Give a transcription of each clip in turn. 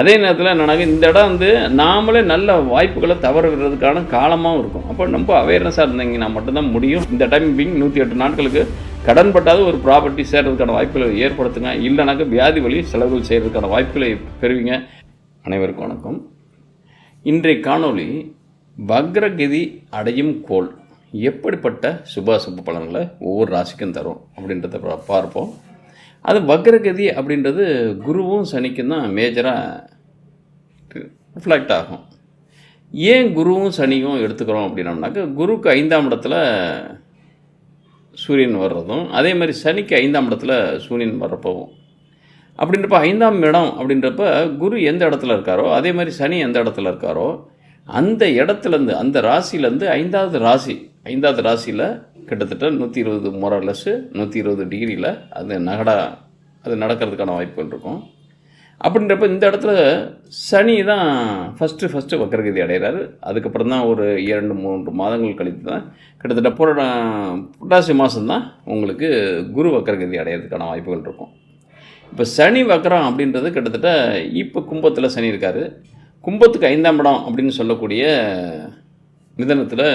அதே நேரத்தில் என்னன்னாக்க இந்த இடம் வந்து நாமளே நல்ல வாய்ப்புகளை தவற விடுறதுக்கான காலமாகவும் இருக்கும். அப்போ ரொம்ப அவேர்னஸாக இருந்தீங்கன்னா மட்டும்தான் முடியும். இந்த டைம் பிங் நூற்றி எட்டு நாட்களுக்கு கடன் பட்டாத ஒரு ப்ராப்பர்ட்டி சேர்றதுக்கான வாய்ப்புகளை ஏற்படுத்துங்க. இல்லைனாக்க வியாதி வழி செலவுகள் செய்கிறதுக்கான வாய்ப்புகளை பெறுவீங்க. அனைவருக்கும் வணக்கம். இன்றைய காணொளி வக்ரகதி அடையும் கோள் எப்படிப்பட்ட சுபாசுப சுப பலன்களை ஒவ்வொரு ராசிக்கும் தரும் அப்படின்றத பார்ப்போம். அது வக்ரகதி அப்படின்றது குருவும் சனிக்கும் தான் மேஜராக ரிஃப்ளெக்ட் ஆகும். ஏன் குருவும் சனியும் எடுத்துக்கிறோம் அப்படின்னோம்னாக்க குருக்கு ஐந்தாம் இடத்துல சூரியன் வர்றதும் அதே மாதிரி சனிக்கு ஐந்தாம் இடத்துல சூரியன் வர்றப்பவும். அப்படின்றப்ப ஐந்தாம் இடம் அப்படின்றப்ப குரு எந்த இடத்துல இருக்காரோ அதே மாதிரி சனி எந்த இடத்துல இருக்காரோ அந்த இடத்துலேருந்து அந்த ராசியிலேருந்து ஐந்தாவது ராசி ஐந்தாவது ராசியில் கிட்டத்தட்ட நூற்றி இருபது மொரலஸ் நூற்றி இருபது டிகிரியில் அது நகடா அது நடக்கிறதுக்கான வாய்ப்புகள் இருக்கும். அப்படின்றப்ப இந்த இடத்துல சனி தான் ஃபஸ்ட்டு ஃபஸ்ட்டு வக்கரகதி அடைகிறாரு. அதுக்கப்புறம் தான் ஒரு இரண்டு மூன்று மாதங்கள் கழித்து தான் கிட்டத்தட்ட புர புரட்டாசி மாதம்தான் உங்களுக்கு குரு வக்கரகதி அடையிறதுக்கான வாய்ப்புகள் இருக்கும். இப்போ சனி வக்கரம் அப்படின்றது கிட்டத்தட்ட இப்போ கும்பத்தில் சனி இருக்கார். கும்பத்துக்கு ஐந்தாம் இடம் அப்படின்னு சொல்லக்கூடிய மிதனத்தில்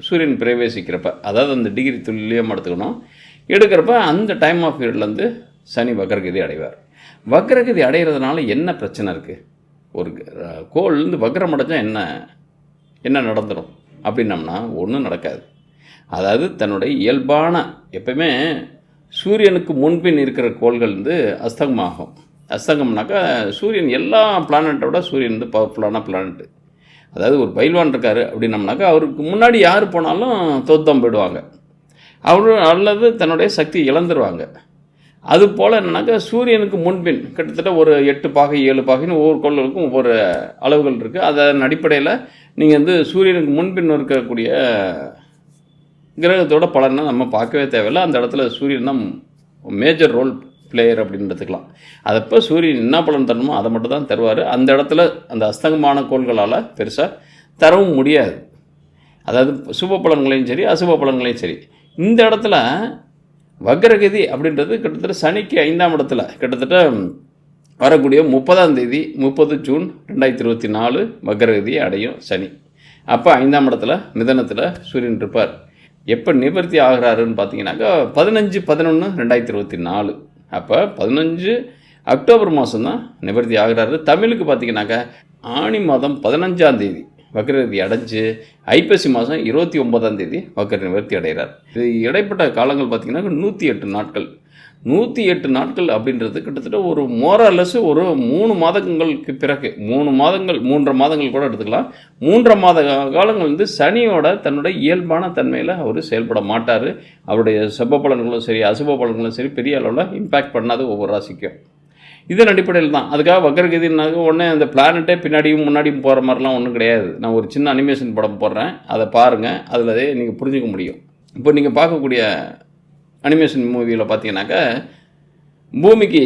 சூரியன் பிரவேசிக்கிறப்ப அதாவது அந்த டிகிரி துல்லியமாக எடுத்துக்கணும். எடுக்கிறப்ப அந்த டைம் ஆஃப் பீரியட்லேருந்து சனி வக்ரகதி அடைவார். வக்ரகதி அடைகிறதுனால என்ன பிரச்சனை இருக்குது ஒரு கோள்லேருந்து கோள் வந்து வக்ரம் அடைஞ்சால் என்ன என்ன நடந்துடும் அப்படின்னம்னா ஒன்றும் நடக்காது. அதாவது தன்னுடைய இயல்பான எப்பயுமே சூரியனுக்கு முன்பின் இருக்கிற கோள்கள் வந்து அஸ்தங்கமாகும் அஸ்தங்கம்னாக்கா சூரியன் எல்லா பிளானட்டோட விட சூரியன் வந்து பவர்ஃபுல்லான பிளானட்டு அதாவது ஒரு பைல்வான் இருக்கார் அப்படின்னம்னாக்கா அவருக்கு முன்னாடி யார் போனாலும் தோத்தம் போயிடுவாங்க. அவர் அல்லது தன்னுடைய சக்தி இழந்துருவாங்க. அது போல் என்னன்னாக்கா சூரியனுக்கு முன்பின் கிட்டத்தட்ட ஒரு எட்டு பாகை ஏழு பாகைன்னு ஒவ்வொரு கோள்களுக்கும் ஒவ்வொரு அளவுகள் இருக்குது அதன் அடிப்படையில் நீங்கள் வந்து சூரியனுக்கு முன்பின் இருக்கக்கூடிய கிரகத்தோட பலனை நம்ம பார்க்கவே தேவையில்லை. அந்த இடத்துல சூரியன் தான் மேஜர் ரோல் பிளேயர் அப்படின்னு எடுத்துக்கலாம். அதப்போ சூரியன் என்ன பலன் தரணுமோ அதை மட்டும் தான் தருவார். அந்த இடத்துல அந்த அஸ்தங்கமான கோள்களால் பெருசாக தரவும் முடியாது. அதாவது சுப பலன்களையும் சரி அசுப பலன்களையும் சரி. இந்த இடத்துல வக்ரகதி அப்படின்றது கிட்டத்தட்ட சனிக்கு ஐந்தாம் இடத்துல. கிட்டத்தட்ட வரக்கூடிய முப்பதாம் தேதி முப்பது ஜூன் ரெண்டாயிரத்தி இருபத்தி நாலு வக்ரகதியை அடையும் சனி. அப்போ ஐந்தாம் இடத்துல மிதனத்தில் சூரியன் இருப்பார். எப்போ நிவர்த்தி ஆகிறாருன்னு பார்த்தீங்கன்னாக்கா பதினஞ்சு பதினொன்று ரெண்டாயிரத்தி இருபத்தி நாலு. அப்போ பதினஞ்சு அக்டோபர் மாதம் தான் நிவர்த்தி ஆகிறாரு. தமிழுக்கு பார்த்தீங்கன்னாக்கா ஆணி மாதம் பதினஞ்சாம் தேதி வக்ரநிவர்த்தி அடைஞ்சு ஐப்பசி மாதம் இருபத்தி ஒன்பதாம் தேதி வக்ர நிவர்த்தி அடைகிறார். இது இடைப்பட்ட காலங்கள் பார்த்தீங்கன்னா நூற்றி எட்டு நாட்கள். நூற்றி எட்டு நாட்கள் அப்படின்றது கிட்டத்தட்ட ஒரு மோரலஸ் ஒரு மூணு மாதங்களுக்கு பிறகு மூணு மாதங்கள் மூன்றரை மாதங்கள் கூட எடுத்துக்கலாம். மூன்றரை மாத காலங்கள் வந்து சனியோட தன்னுடைய இயல்பான தன்மையில் அவர் செயல்பட மாட்டார். அவருடைய செப்ப பலன்களும் சரி அசுப பலன்களும் சரி பெரிய அளவில் இம்பேக்ட் பண்ணாது ஒவ்வொரு ராசிக்கும். இதன் அடிப்படையில் தான். அதுக்காக வக்கரகதினாக்க உடனே அந்த பிளானட்டே பின்னாடியும் முன்னாடியும் போகிற மாதிரிலாம் ஒன்றும் கிடையாது. நான் ஒரு சின்ன அனிமேஷன் படம் போடுறேன். அதை பாருங்கள் அதில் நீங்கள் புரிஞ்சுக்க முடியும். இப்போ நீங்கள் பார்க்கக்கூடிய அனிமேஷன் மூவியில் பார்த்தீங்கன்னாக்கா பூமிக்கு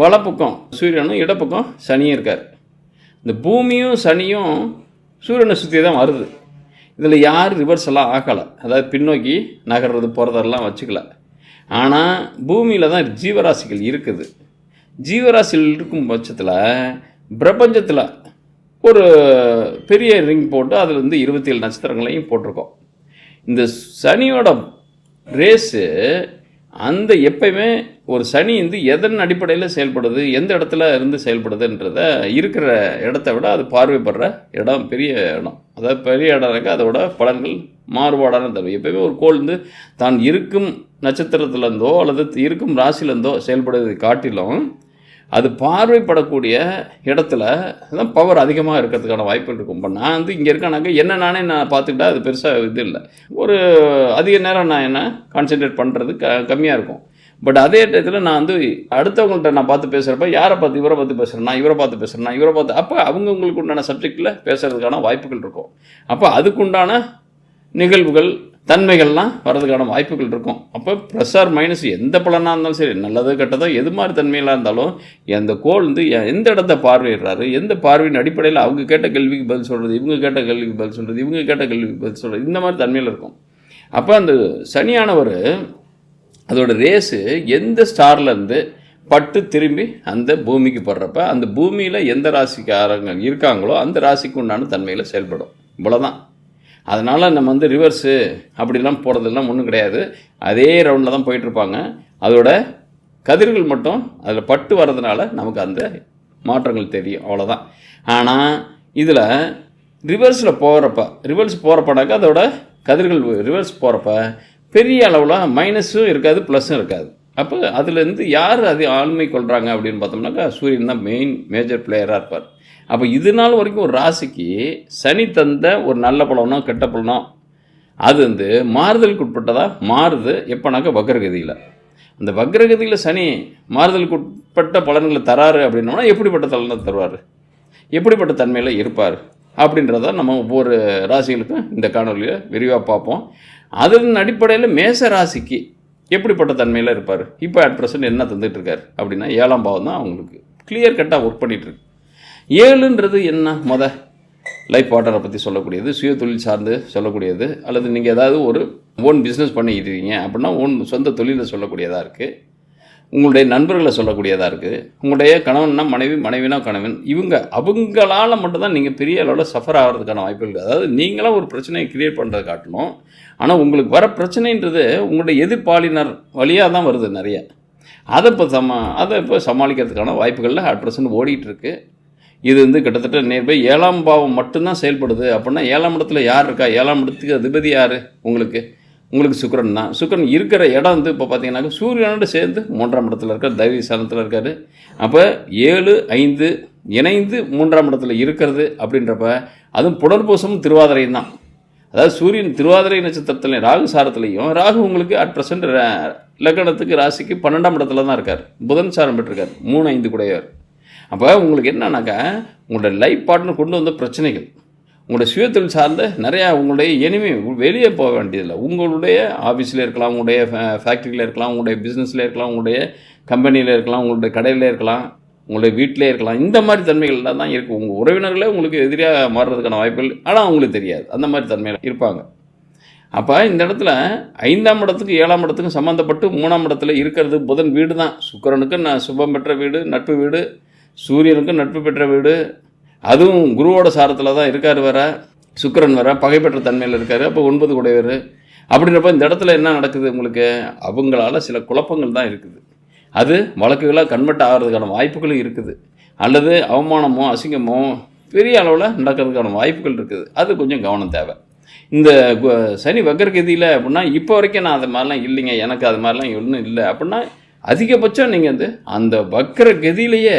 வலப்பக்கம் சூரியனும் இடப்பக்கம் சனியும் இருக்கார். இந்த பூமியும் சனியும் சூரியனை சுற்றி தான் வருது. இதில் யார் ரிவர்ஸ் எல்லாம் ஆகலை. அதாவது பின்னோக்கி நகர்றது போகிறதெல்லாம் வச்சுக்கல. ஆனால் பூமியில் தான் ஜீவராசிகள் இருக்குது. ஜீவராசிகள் இருக்கும் பட்சத்தில் பிரபஞ்சத்தில் ஒரு பெரிய ரிங் போட்டு அதில் வந்து இருபத்தி ஏழு நட்சத்திரங்களையும் போட்டிருக்கோம். இந்த சனியோட ரேஸு அந்த எப்பயுமே ஒரு சனி வந்து எதன் அடிப்படையில் செயல்படுது எந்த இடத்துல இருந்து செயல்படுதுன்றத இருக்கிற இடத்த விட அது பார்வைப்படுற இடம் பெரிய இடம். அதாவது பெரிய இடம் இருக்குது அதோட பலன்கள் மாறுபாடான தரும் எப்பயுமே ஒரு கோள் வந்து தான் இருக்கும் நட்சத்திரத்துலேருந்தோ அல்லது இருக்கும் ராசிலேருந்தோ செயல்படுவதை காட்டிலும் அது பார்வைப்படக்கூடிய இடத்துல தான் பவர் அதிகமாக இருக்கிறதுக்கான வாய்ப்புகள் இருக்கும். இப்போ நான் வந்து இங்கே இருக்கேனாக்க என்ன நானே நான் பார்த்துக்கிட்டா அது பெருசாக இது இல்லை. ஒரு அதிக நேரம் நான் என்ன கான்சென்ட்ரேட் பண்ணுறது க கம்மியாக இருக்கும். பட் அதே டயத்தில் நான் வந்து அடுத்தவங்கள்ட்ட நான் பார்த்து பேசுகிறப்ப யாரை பார்த்து இவரை பார்த்து பேசுகிறேன் நான் இவரை பார்த்து பேசுகிறேன் நான் இவரை பார்த்து அப்போ அவங்கவுங்களுக்கு உண்டான சப்ஜெக்டில் பேசுகிறதுக்கான வாய்ப்புகள் இருக்கும். அப்போ அதுக்குண்டான நிகழ்வுகள் தன்மைகள்லாம் வர்றதுக்கான வாய்ப்புகள் இருக்கும். அப்போ ப்ளஸ் ஆர் மைனஸ் எந்த பலனாக இருந்தாலும் சரி நல்லது கெட்டதோ எது மாதிரி தன்மையிலாக இருந்தாலும் அந்த கோள் வந்து எ- எந்த இடத்த பார்வையிடுறாரு? எந்த பார்வையின் அடிப்படையில் அவங்க கேட்ட கேள்விக்கு பதில் சொல்கிறது இவங்க கேட்ட கேள்விக்கு பதில் சொல்கிறது இவங்க கேட்ட கேள்விக்கு பதில் சொல்கிறது இந்த மாதிரி தன்மையில் இருக்கும். அப்போ அந்த சனியானவர் அதோட ரேஸு எந்த ஸ்டார்லேருந்து பட்டு திரும்பி அந்த பூமிக்கு படுறப்ப அந்த பூமியில் எந்த ராசிக்காரங்க இருக்காங்களோ அந்த ராசிக்கு உண்டான தன்மையில் செயல்படும். இவ்வளோதான் அதனால் நம்ம வந்து ரிவர்ஸு அப்படிலாம் போகிறதெல்லாம் ஒன்றும் கிடையாது. அதே ரவுண்டில் தான் போயிட்டுருப்பாங்க. அதோட கதிர்கள் மட்டும் அதில் பட்டு வர்றதுனால நமக்கு அந்த மாற்றங்கள் தெரியும். அவ்வளோதான் ஆனால் இதில் ரிவர்ஸில் போகிறப்ப ரிவர்ஸ் போகிறப்பனாக்கா அதோட கதிர்கள் ரிவர்ஸ் போகிறப்ப பெரிய அளவில் மைனஸும் இருக்காது ப்ளஸ்ஸும் இருக்காது. அப்போ அதுலேருந்து யார் அது ஆளுமை கொள்கிறாங்க அப்படின்னு பார்த்தோம்னாக்கா சூரியன் தான் மெயின் மேஜர் பிளேயராக இருப்பார். அப்போ இது நாள் வரைக்கும் ஒரு ராசிக்கு சனி தந்த ஒரு நல்ல பலனோ கெட்ட பலனோ அது வந்து மாறுதலுக்கு உட்பட்டதாக மாறுது. எப்போனாக்கா வக்ரகதியில். அந்த வக்ரகதியில் சனி மாறுதலுக்கு உட்பட்ட பலன்களை தராரு அப்படின்னோம்னா எப்படிப்பட்ட தலனை தருவார்? எப்படிப்பட்ட தன்மையில் இருப்பார்? அப்படின்றத நம்ம ஒவ்வொரு ராசிகளுக்கும் இந்த காணொலியில் விரிவாக பார்ப்போம். அதன் அடிப்படையில் மேச ராசிக்கு எப்படிப்பட்ட தன்மையில் இருப்பார்? இப்போ அட் ப்ரெசன்ட் என்ன தந்துட்டு இருக்கார்? அப்படின்னா ஏழாம் பாவம் தான் அவங்களுக்கு. கிளியர் கட்டாக ஒர்க் பண்ணிகிட்ருக்கு ஏழுன்றது என்ன? முத லைஃப் பார்ட்னரை பற்றி சொல்லக்கூடியது சுய தொழில் சார்ந்து சொல்லக்கூடியது அல்லது நீங்கள் ஏதாவது ஒரு ஓன் பிஸ்னஸ் பண்ணிக்கிட்டீங்க அப்படின்னா ஓன் சொந்த தொழிலை சொல்லக்கூடியதாக இருக்குது உங்களுடைய நண்பர்களை சொல்லக்கூடியதாக இருக்குது உங்களுடைய கணவன்னா மனைவி மனைவினா கணவன். இவங்க அவங்களால் மட்டும்தான் நீங்கள் பெரிய அளவில் சஃபர் ஆகிறதுக்கான வாய்ப்புகள் இருக்குது அதாவது நீங்களாம் ஒரு பிரச்சனையை க்ரியேட் பண்ணுறத காட்டணும். ஆனால் உங்களுக்கு வர பிரச்சனைன்றது உங்களுடைய எதிர்பாலினர் வழியாக தான் வருது நிறைய. அதை இப்போ சமா அதை இப்போ சமாளிக்கிறதுக்கான வாய்ப்புகளில் அட் ப்ரெசன்ட் ஓடிட்டு இருக்குது இது வந்து கிட்டத்தட்ட நேர்பை ஏழாம் பாவம் மட்டும்தான் செயல்படுது. அப்படின்னா ஏழாம் இடத்துல யார் இருக்கா? ஏழாம் இடத்துக்கு அதிபதி யார்? உங்களுக்கு உங்களுக்கு சுக்கரன் தான். சுக்கிரன் இருக்கிற இடம் வந்து இப்போ பார்த்தீங்கன்னாக்க சூரியனோடு சேர்ந்து மூன்றாம் இடத்துல இருக்கார் தைரிய ஸ்தானத்தில் இருக்கார். அப்போ ஏழு ஐந்து இணைந்து மூன்றாம் இடத்துல இருக்கிறது அப்படின்றப்ப அதுவும் புனர்பூசமும் திருவாதிரையும் தான். அதாவது சூரியன் திருவாதிரை நட்சத்திரத்தில் ராகு சாரத்துலேயும் ராகு உங்களுக்கு அட் ப்ரெசென்ட் லக்னத்துக்கு ராசிக்கு பன்னெண்டாம் இடத்துல தான் இருக்கார். புதன் சாரம் பெற்றிருக்கார். மூணு ஐந்து கூடையவர். அப்போ உங்களுக்கு என்னன்னாக்கா உங்களோட லைஃப் பார்ட்னர் கொண்டு வந்த பிரச்சனைகள் உங்களுடைய சுயத்தொழில் சார்ந்த நிறையா உங்களுடைய எனிமே வெளியே போக வேண்டியதில்லை. உங்களுடைய ஆஃபீஸில் இருக்கலாம் உங்களுடைய ஃபேக்ட்ரியில் இருக்கலாம் உங்களுடைய பிஸ்னஸில் இருக்கலாம் உங்களுடைய கம்பெனியில் இருக்கலாம் உங்களுடைய கடையில் இருக்கலாம் உங்களுடைய வீட்டிலே இருக்கலாம். இந்த மாதிரி தன்மைகள்லாம் தான் இருக்குது உங்கள் உறவினர்களே உங்களுக்கு எதிரியாக மாறுறதுக்கான வாய்ப்புகள் ஆனால் அவங்களுக்கு தெரியாது. அந்த மாதிரி தன்மையில் இருப்பாங்க. அப்போ இந்த இடத்துல ஐந்தாம் இடத்துக்கு ஏழாம் இடத்துக்கும் சம்மந்தப்பட்டு மூணாம் இடத்துல இருக்கிறது புதன் வீடு தான் சுக்கரனுக்கு நான் சுபம் பெற்ற வீடு நட்பு வீடு சூரியனுக்கும் நட்பு பெற்ற வீடு. அதுவும் குருவோட சாரத்தில் தான் இருக்கார் வர சுக்கிரன் வர பகைப்பற்ற தன்மையில் இருக்கார். அப்போ ஒன்பது கூடையவர் அப்படின்றப்ப இந்த இடத்துல என்ன நடக்குது உங்களுக்கு? அவங்களால சில குழப்பங்கள் தான் இருக்குது. அது வழக்குகளாக கன்வெர்ட் ஆகிறதுக்கான வாய்ப்புகளும் இருக்குது. அல்லது அவமானமோ அசிங்கமோ பெரிய அளவில் நடக்கிறதுக்கான வாய்ப்புகள் இருக்குது. அது கொஞ்சம் கவனம் தேவை. இந்த சனி வக்கரகதியில் அப்படின்னா இப்போ வரைக்கும் நான் அது மாதிரிலாம் இல்லைங்க. எனக்கு அது மாதிரிலாம் ஒன்றும் இல்லை. அப்படின்னா அதிகபட்சம் நீங்கள் வந்து அந்த வக்கர கதியிலேயே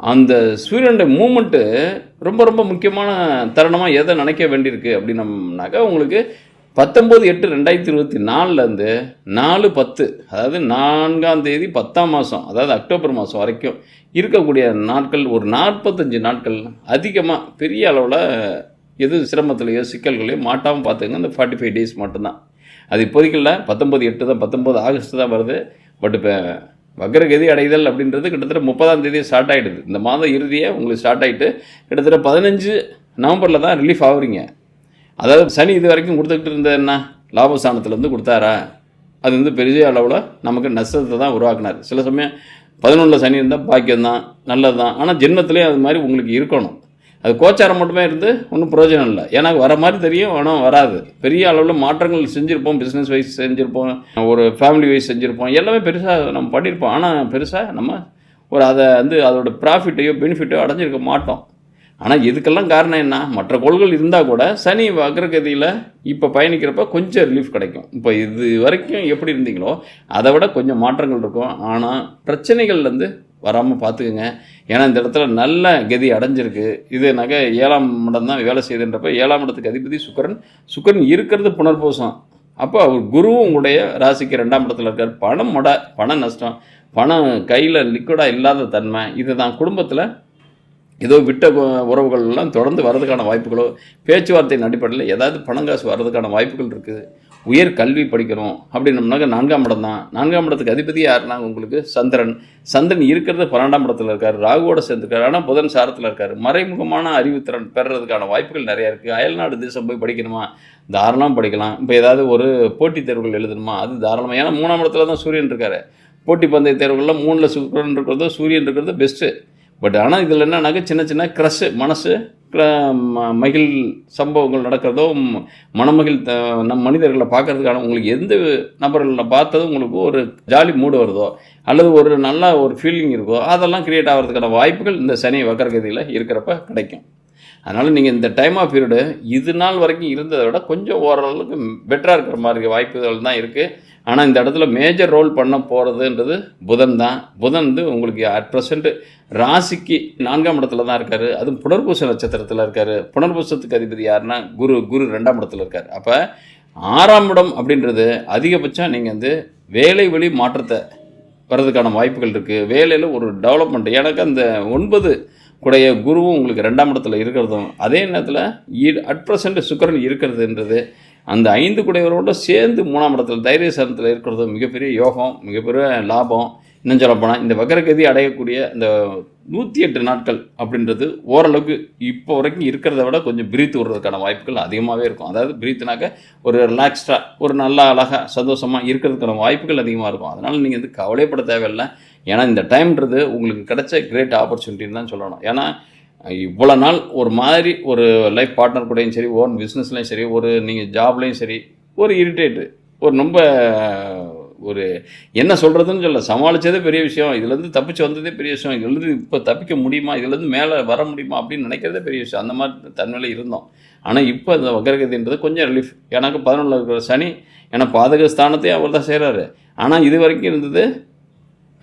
அந்த சூரியனுடைய மூமெண்ட்டு ரொம்ப ரொம்ப முக்கியமான தருணமாக எதை நினைக்க வேண்டியிருக்கு அப்படின்னம்னாக்கா உங்களுக்கு பத்தொம்போது எட்டு ரெண்டாயிரத்தி இருபத்தி நாலுலேருந்து நாலு பத்து அதாவது நான்காம் தேதி பத்தாம் மாதம் அதாவது அக்டோபர் மாதம் வரைக்கும் இருக்கக்கூடிய நாட்கள் ஒரு நாற்பத்தஞ்சு நாட்கள் அதிகமாக பெரிய அளவில் எது சிரமத்திலையோ சிக்கல்களையோ மாட்டாமல் பார்த்துங்க அந்த ஃபார்ட்டி ஃபைவ் டேஸ் மட்டும்தான். அது இப்போதைக்கு இல்லை பத்தொம்பது எட்டு தான் பத்தொம்பது ஆகஸ்ட் தான் வருது பட் இப்போ வக்ரகதி அடைதல் அப்படின்றது கிட்டத்தட்ட முப்பதாம் தேதி ஸ்டார்ட் ஆகிடுது இந்த மாதம் இறுதியே உங்களுக்கு ஸ்டார்ட் ஆகிட்டு கிட்டத்தட்ட பதினஞ்சு நவம்பரில் தான் ரிலீஃப் ஆகுறீங்க. அதாவது சனி இது வரைக்கும் கொடுத்துக்கிட்டு இருந்த என்ன? லாபஸ்தானத்துலேருந்து கொடுத்தாரா? அது வந்து பெரிய அளவில் நமக்கு நஷ்டத்தை தான் உருவாக்குனார். சில சமயம் பதினொன்றில் சனி இருந்தால் பாக்கியம் தான் நல்லது தான் ஆனால் ஜென்மத்திலே அது மாதிரி உங்களுக்கு இருக்கணும். அது கோச்சாரம் மட்டுமே இருந்து ஒன்றும் பிரயோஜனம் இல்லை. ஏன்னா வர மாதிரி தெரியும் ஆனால் வராது. பெரிய அளவில் மாற்றங்கள் செஞ்சுருப்போம் பிஸ்னஸ் வைஸ் செஞ்சுருப்போம் ஒரு ஃபேமிலி வைஸ் செஞ்சுருப்போம். எல்லாமே பெருசாக நம்ம பண்ணியிருப்போம் ஆனால் பெருசாக நம்ம ஒரு அதை வந்து அதோடய ப்ராஃபிட்டையோ பெனிஃபிட்டோ அடைஞ்சிருக்க மாட்டோம். ஆனால் இதுக்கெல்லாம் காரணம் என்ன? மற்ற கோள்கள் இருந்தால் கூட சனி வக்ரகதியில் இப்போ பயணிக்கிறப்ப கொஞ்சம் ரிலீஃப் கிடைக்கும். இப்போ இது வரைக்கும் எப்படி இருந்தீங்களோ அதை விட கொஞ்சம் மாற்றங்கள் இருக்கும். ஆனால் பிரச்சனைகள்லேருந்து வராமல் பார்த்துக்குங்க. ஏன்னா இந்த இடத்துல நல்ல கதி அடைஞ்சிருக்கு. இது நகை ஏழாம் இடம் தான் வேலை செய்யுதுன்றப்ப ஏழாம் இடத்துக்கு அதிபதி சுக்கரன். சுக்கரன் இருக்கிறது புனர்பூசம். அப்போ அவர் குருவும் உங்களுடைய ராசிக்கு ரெண்டாம் இடத்துல இருக்கார். பணம் முட பண நஷ்டம். பணம் கையில் லிக்விடாக இல்லாத தன்மை. இதுதான் குடும்பத்தில் ஏதோ விட்ட உறவுகள் எல்லாம் தொடர்ந்து வர்றதுக்கான வாய்ப்புகளோ பேச்சுவார்த்தையின் அடிப்படையில் ஏதாவது பணம் காசு வர்றதுக்கான வாய்ப்புகள் இருக்குது உயர் கல்வி படிக்கணும் அப்படின்னம்னாக்க நான்காம் இடம் தான். நான்காம் இடத்துக்கு அதிபதி யாருன்னா உங்களுக்கு சந்திரன். சந்திரன் இருக்கிறது பன்னெண்டாம் இடத்துல இருக்கார். ராகுவோட சேர்ந்துருக்காரு. ஆனால் புதன் சாரத்தில் இருக்கார். மறைமுகமான அறிவுத்திறன் பெறுறதுக்கான வாய்ப்புகள் நிறையா இருக்குது அயல்நாடு தேசம் போய் படிக்கணுமா? தாராளமாக படிக்கலாம். இப்போ ஏதாவது ஒரு போட்டித் தேர்வுகள் எழுதணுமா? அது தாராளமாக ஏன்னா மூணாம் இடத்துல தான் சூரியன் இருக்காரு. போட்டி பந்தய தேர்வுகளில் மூணில் சுக்கரன் இருக்கிறதோ சூரியன் இருக்கிறதோ பெஸ்ட்டு பட் ஆனால் இதில் என்னன்னாக்க சின்ன சின்ன க்ரஷ் மனசு ம- மகிழ் சம்பவங்கள் நடக்கிறதோ மனமகிழ் த- நம் மனிதர்களை பார்க்கறதுக்கான உங்களுக்கு எந்த நபர்களை பார்த்ததும் உங்களுக்கு ஒரு ஜாலி மூடு வருதோ அல்லது ஒரு நல்ல ஒரு ஃபீலிங் இருக்கோ அதெல்லாம் க்ரியேட் ஆகிறதுக்கான வாய்ப்புகள் இந்த சனி வக்கரகதியில் இருக்கிறப்ப கிடைக்கும். அதனால் நீங்கள் இந்த டைம் ஆஃப் பீரியடு இது நாள் வரைக்கும் இருந்ததை விட கொஞ்சம் ஓரளவுக்கு பெட்டராக இருக்கிற மாதிரி வாய்ப்புகள் தான் இருக்குது ஆனால் இந்த இடத்துல மேஜர் ரோல் பண்ண போகிறதுன்றது புதன் தான். புதன் வந்து உங்களுக்கு அட் ப்ரெசண்ட்டு ராசிக்கு நான்காம் இடத்துல தான் இருக்கார். அதுவும் புனர்பூச நட்சத்திரத்தில் இருக்கார். புனர்பூசத்துக்கு அதிபதி யாருன்னா குரு குரு ரெண்டாம் இடத்துல இருக்கார். அப்போ ஆறாம் இடம் அப்படின்றது அதிகபட்சம் நீங்கள் வந்து வேலை வழி மாற்றத்தை வர்றதுக்கான வாய்ப்புகள் இருக்குது வேலையில் ஒரு டெவலப்மெண்ட் எனக்கு அந்த ஒன்பது கூடைய குருவும் உங்களுக்கு ரெண்டாம் இடத்துல இருக்கிறதும் அதே நேரத்தில் அட் ப்ரெசண்ட் சுக்கரன் இருக்கிறதுன்றது அந்த ஐந்து குடையவரோட சேர்ந்து மூணாம் இடத்துல தைரியசாரத்தில் இருக்கிறது மிகப்பெரிய யோகம் மிகப்பெரிய லாபம். இன்னும் சொல்லப்போனால் இந்த வக்கரகதி அடையக்கூடிய இந்த நூற்றி எட்டு நாட்கள் அப்படின்றது ஓரளவுக்கு இப்போ வரைக்கும் இருக்கிறத விட கொஞ்சம் பிரீத் விடுறதுக்கான வாய்ப்புகள் அதிகமாகவே இருக்கும். அதாவது பிரீத்னாக்க ஒரு ரிலாக்ஸ்டாக ஒரு நல்லா அழகாக சந்தோஷமாக இருக்கிறதுக்கான வாய்ப்புகள் அதிகமாக இருக்கும். அதனால் நீங்கள் வந்து கவலைப்பட தேவையில்லை. ஏன்னா இந்த டைம்ன்றது உங்களுக்கு கிடைச்ச கிரேட் ஆப்பர்ச்சுனிட்டின்னு தான் சொல்லணும். ஏன்னா இவ்வளோ நாள் ஒரு மாதிரி ஒரு லைஃப் பார்ட்னர் கூடயும் சரி ஓன் பிஸ்னஸ்லையும் சரி ஒரு நீங்கள் ஜாப்லேயும் சரி ஒரு இரிட்டேட்டு ஒரு ரொம்ப ஒரு என்ன சொல்கிறதுன்னு சொல்ல சமாளித்ததே பெரிய விஷயம். இதுலேருந்து தப்பிச்சு வந்ததே பெரிய விஷயம். இதுலேருந்து இப்போ தப்பிக்க முடியுமா? இதுலேருந்து மேலே வர முடியுமா? அப்படின்னு நினைக்கிறதே பெரிய விஷயம். அந்த மாதிரி தன்மையில் இருந்தோம். ஆனால் இப்போ இந்த வக்கரகதின்றது கொஞ்சம் ரிலீஃப் எனக்கு பதினொன்றில் இருக்கிற சனி ஏன்னா பாதக ஸ்தானத்தையும் அவர் தான் செய்கிறாரு ஆனால் இது வரைக்கும் இருந்தது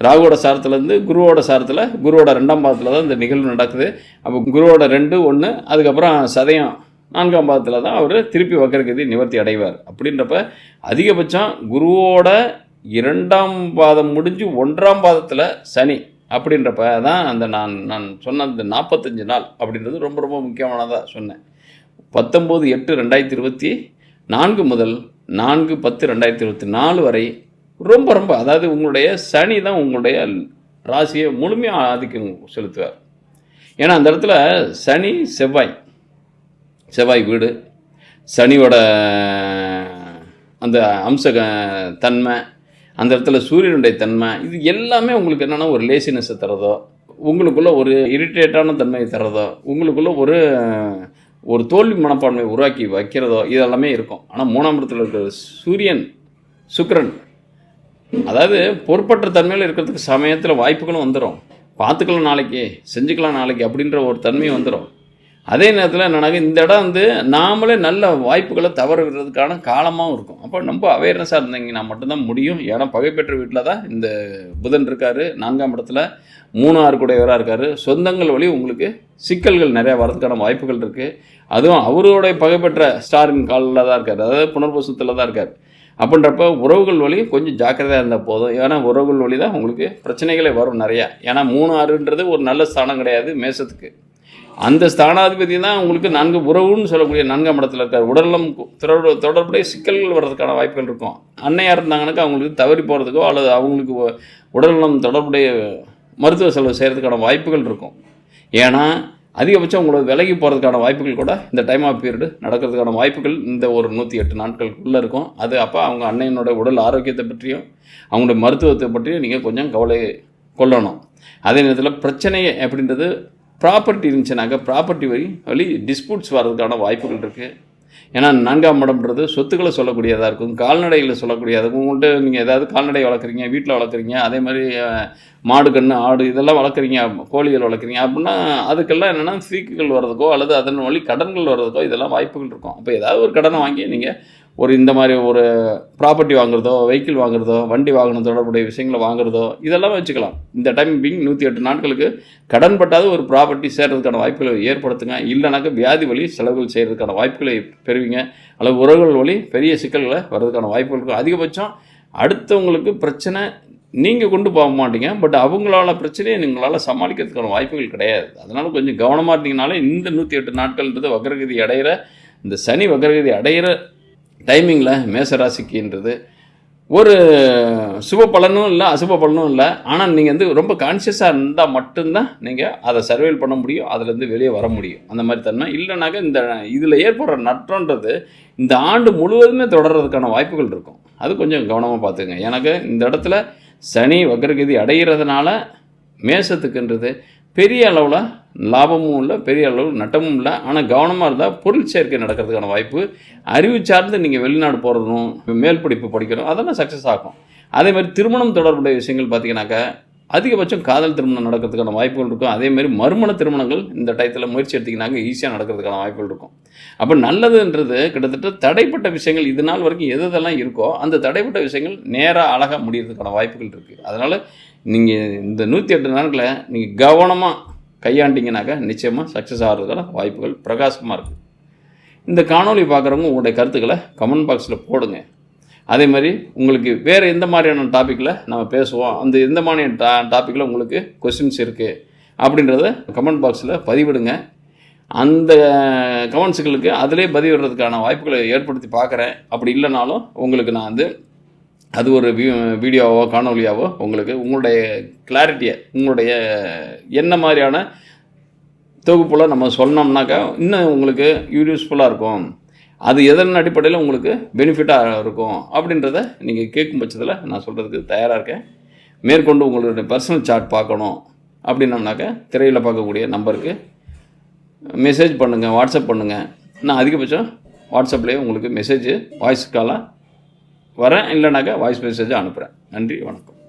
ராகுவோட சாரத்துலேருந்து குருவோட சாரத்தில் குருவோட ரெண்டாம் பாதத்தில் தான் இந்த நிகழ்வு நடக்குது. அப்போ குருவோட ரெண்டு ஒன்று அதுக்கப்புறம் சதயம் நான்காம் பாதத்தில் தான் அவர் திருப்பி வக்கரகதி நிவர்த்தி அடைவார். அப்படின்றப்ப அதிகபட்சம் குருவோட இரண்டாம் பாதம் முடிஞ்சு ஒன்றாம் பாதத்தில் சனி அப்படின்றப்ப தான் அந்த நான் நான் சொன்ன அந்த நாற்பத்தஞ்சு நாள் அப்படின்றது ரொம்ப ரொம்ப முக்கியமானதாக சொன்னேன். பத்தொம்போது எட்டு ரெண்டாயிரத்தி இருபத்தி நான்கு முதல் நான்கு பத்து ரெண்டாயிரத்தி இருபத்தி நாலு வரை ரொம்ப ரொம்ப அதாவது உங்களுடைய சனி தான் உங்களுடைய ராசியை முழுமையாக ஆதிக்கம் செலுத்துவார். ஏன்னா அந்த இடத்துல சனி செவ்வாய் செவ்வாய் வீடு சனியோட அந்த அம்ச தன்மை அந்த இடத்துல சூரியனுடைய தன்மை இது எல்லாமே உங்களுக்கு என்னென்னா ஒரு லேசினஸை தரதோ உங்களுக்குள்ளே ஒரு இரிட்டேட்டான தன்மையை தரதோ உங்களுக்குள்ளே ஒரு ஒரு தோல்வி மனப்பான்மையை உருவாக்கி வைக்கிறதோ இதெல்லாமே இருக்கும். ஆனால் மூணாம் இடத்துல இருக்கிற சூரியன் சுக்ரன் அதாவது பொறுப்பற்ற தன்மையில் இருக்கிறதுக்கு சமயத்தில் வாய்ப்புகளும் வந்துடும் பார்த்துக்கலாம் நாளைக்கு செஞ்சுக்கலாம் நாளைக்கு அப்படின்ற ஒரு தன்மை வந்துடும் அதே நேரத்தில் என்னன்னா இந்த இடம் வந்து நாமளே நல்ல வாய்ப்புகளை தவற விடுறதுக்கான காலமாகவும் இருக்கும். அப்போ ரொம்ப அவேர்னஸாக இருந்தீங்கன்னா மட்டும்தான் முடியும். இடம் பகைப்பெற்ற வீட்டில் தான் இந்த புதன் இருக்கார் நான்காம் இடத்துல மூணாறு கூடையவராக இருக்கார். சொந்தங்கள் வழி உங்களுக்கு சிக்கல்கள் நிறையா வரதுக்கான வாய்ப்புகள் இருக்குது அதுவும் அவருடைய பகைப்பெற்ற ஸ்டாரின் காலில் தான் இருக்கார். அதாவது புனர்பூசத்தில் தான் இருக்கார். அப்படின்றப்ப உறவுகள் வழி கொஞ்சம் ஜாக்கிரதையாக இருந்தால் போதும். ஏன்னா உறவுகள் வழி தான் உங்களுக்கு பிரச்சனைகளே வரும் நிறையா. ஏன்னா மூணு ஆறுன்றது ஒரு நல்ல ஸ்தானம் கிடையாது மேசத்துக்கு. அந்த ஸ்தானாதிபதி தான் உங்களுக்கு நான்கு உறவுன்னு சொல்லக்கூடிய நான்காம் இடத்துல இருக்கார். உடலம் தொடர்பு தொடர்புடைய சிக்கல்கள் வர்றதுக்கான வாய்ப்புகள் இருக்கும். அன்னையாக இருந்தாங்கனாக்கா அவங்களுக்கு தவறி போகிறதுக்கோ அல்லது அவங்களுக்கு உடல்நலம் தொடர்புடைய மருத்துவ செலவு செய்கிறதுக்கான வாய்ப்புகள் இருக்கும். ஏன்னா அதிகபட்சம் உங்களோட விலகி போகிறதுக்கான வாய்ப்புகள் கூட இந்த டைம் ஆஃப் பீரியடு நடக்கிறதுக்கான வாய்ப்புகள் இந்த ஒரு நூற்றி எட்டு நாட்களுக்குள்ளே இருக்கும். அது அப்போ அவங்க அன்னையனோட உடல் ஆரோக்கியத்தை பற்றியும் அவங்களோட மருத்துவத்தை பற்றியும் நீங்கள் கொஞ்சம் கவலை கொள்ளணும். அதே நேரத்தில் பிரச்சனை அப்படின்றது ப்ராப்பர்ட்டி இருந்துச்சுனாக்கா ப்ராப்பர்ட்டி வழி வழி டிஸ்பியூட்ஸ் வர்றதுக்கான வாய்ப்புகள் இருக்குது ஏன்னா நான்காம் இடம்ன்றது சொத்துக்களை சொல்லக்கூடியதாக இருக்கும் கால்நடைகளை சொல்லக்கூடியதாக இருக்கும். உங்கள்கிட்ட நீங்கள் ஏதாவது கால்நடை வளர்க்குறீங்க வீட்டில் வளர்க்குறீங்க அதே மாதிரி மாடு கன்று ஆடு இதெல்லாம் வளர்க்குறீங்க கோழிகள் வளர்க்குறீங்க அப்படின்னா அதுக்கெல்லாம் என்னென்னா சீக்குகள் வர்றதுக்கோ அல்லது அதன் வழி கடன்கள் வர்றதுக்கோ இதெல்லாம் வாய்ப்புகள் இருக்கும். அப்போ ஏதாவது ஒரு கடனை வாங்கி நீங்கள் ஒரு இந்த மாதிரி ஒரு ப்ராப்பர்ட்டி வாங்குறதோ வெஹிக்கிள் வாங்குறதோ வண்டி வாகனம் தொடர்புடைய விஷயங்களை வாங்குறதோ இதெல்லாம் வச்சுக்கலாம். இந்த டைம் பிங் நூற்றி எட்டு நாட்களுக்கு கடன்பட்டாவது ஒரு ப்ராப்பர்ட்டி சேர்றதுக்கான வாய்ப்புகளை ஏற்படுத்துங்க. இல்லைனாக்க வியாதி வழி செலவுகள் செய்கிறதுக்கான வாய்ப்புகளை பெறுவீங்க. அல்லது உறவுகள் வழி பெரிய சிக்கல்களை வர்றதுக்கான வாய்ப்புகள் இருக்கும். அதிகபட்சம் அடுத்தவங்களுக்கு பிரச்சனை நீங்கள் கொண்டு போக மாட்டீங்க. பட் அவங்களால பிரச்சனையை உங்களால் சமாளிக்கிறதுக்கான வாய்ப்புகள் கிடையாது. அதனால் கொஞ்சம் கவனமாக இருந்தீங்கனாலே இந்த நூற்றி எட்டு நாட்கள்ன்றது வக்ரகதி அடையிற இந்த சனி வக்ரகதி அடையிற டைமிங்கில் மேசராசிக்குன்றது. ஒரு சுப பலனும் இல்லை அசுப பலனும் இல்லை. ஆனால் நீங்கள் வந்து ரொம்ப கான்சியஸாக இருந்தால் மட்டும்தான் நீங்கள் அதை சர்வைல் பண்ண முடியும் அதுலேருந்து வெளியே வர முடியும். அந்த மாதிரி தன்மை இல்லைனாக்கா இந்த இதில் ஏற்படுற நட்டன்றது இந்த ஆண்டு முழுவதுமே தொடர்றதுக்கான வாய்ப்புகள் இருக்கும். அது கொஞ்சம் கவனமாக பார்த்துங்க எனக்கு இந்த இடத்துல சனி வக்ரகதி அடைகிறதுனால மேசத்துக்குன்றது பெரிய அளவில் லாபமும் இல்லை பெரிய அளவில் நட்டமும் இல்லை. ஆனால் கவனமாக இருந்தால் பொருள் சேர்க்கை நடக்கிறதுக்கான வாய்ப்பு. அறிவு சார்ந்து நீங்கள் வெளிநாடு போகிறதும் மேல் படிப்பு படிக்கணும் அதெல்லாம் சக்ஸஸ் ஆகும். அதே மாதிரி திருமணம் தொடர்புடைய விஷயங்கள் பார்த்தீங்கன்னாக்கா அதிகபட்சம் காதல் திருமணம் நடக்கிறதுக்கான வாய்ப்புகள் இருக்கும். அதேமாரி மறுமண திருமணங்கள் இந்த டயத்தில் முயற்சி எடுத்திங்கனாக்க ஈஸியாக நடக்கிறதுக்கான வாய்ப்புகள் இருக்கும். அப்போ நல்லதுன்றது கிட்டத்தட்ட தடைப்பட்ட விஷயங்கள் இது நாள் வரைக்கும் எது எதெல்லாம் இருக்கோ அந்த தடைப்பட்ட விஷயங்கள் நேராக அழகாக முடியறதுக்கான வாய்ப்புகள் இருக்குது அதனால் நீங்கள் இந்த நூற்றி எட்டு நாட்களை நீங்கள் கவனமாக கையாண்டிங்கனாக்கா நிச்சயமாக சக்ஸஸ் ஆகிறதுக்கான வாய்ப்புகள் பிரகாசமாக இருக்குது இந்த காணொளி பார்க்குறவங்க உங்களுடைய கருத்துக்களை கமெண்ட் பாக்ஸில் போடுங்க. அதே மாதிரி உங்களுக்கு வேறு எந்த மாதிரியான டாப்பிக்கில் நம்ம பேசுவோம் அந்த எந்த மாதிரியான டா டாப்பிக்கில் உங்களுக்கு கொஸ்டின்ஸ் இருக்குது அப்படின்றத கமெண்ட் பாக்ஸில் பதிவிடுங்க. அந்த கமெண்ட்ஸுகளுக்கு அதிலே பதிவிடுறதுக்கான வாய்ப்புகளை ஏற்படுத்தி பார்க்குறேன். அப்படி இல்லைனாலும் உங்களுக்கு நான் வந்து அது ஒரு வீ வீடியோவோ காணொலியாவோ உங்களுக்கு உங்களுடைய கிளாரிட்டியை உங்களுடைய என்ன மாதிரியான தொகுப்பில் நம்ம சொன்னோம்னாக்கா இன்னும் உங்களுக்கு யூஸ்ஃபுல்லாக இருக்கும். அது எதன் அடிப்படையில் உங்களுக்கு பெனிஃபிட்டாக இருக்கும் அப்படின்றத நீங்கள் கேட்கும் பட்சத்தில் நான் சொல்கிறதுக்கு தயாராக இருக்கேன். மேற்கொண்டு உங்களுடைய பர்சனல் சார்ட் பார்க்கணும் அப்படின்னம்னாக்கா திரையில் பார்க்கக்கூடிய நம்பருக்கு மெசேஜ் பண்ணுங்கள் வாட்ஸ்அப் பண்ணுங்கள் நான் அதிகபட்சம் வாட்ஸ்அப்லேயே உங்களுக்கு மெசேஜ் வாய்ஸ் காலாக வரேன். இல்லைனாக்கா வாய்ஸ் மெசேஜை அனுப்புகிறேன் நன்றி வணக்கம்.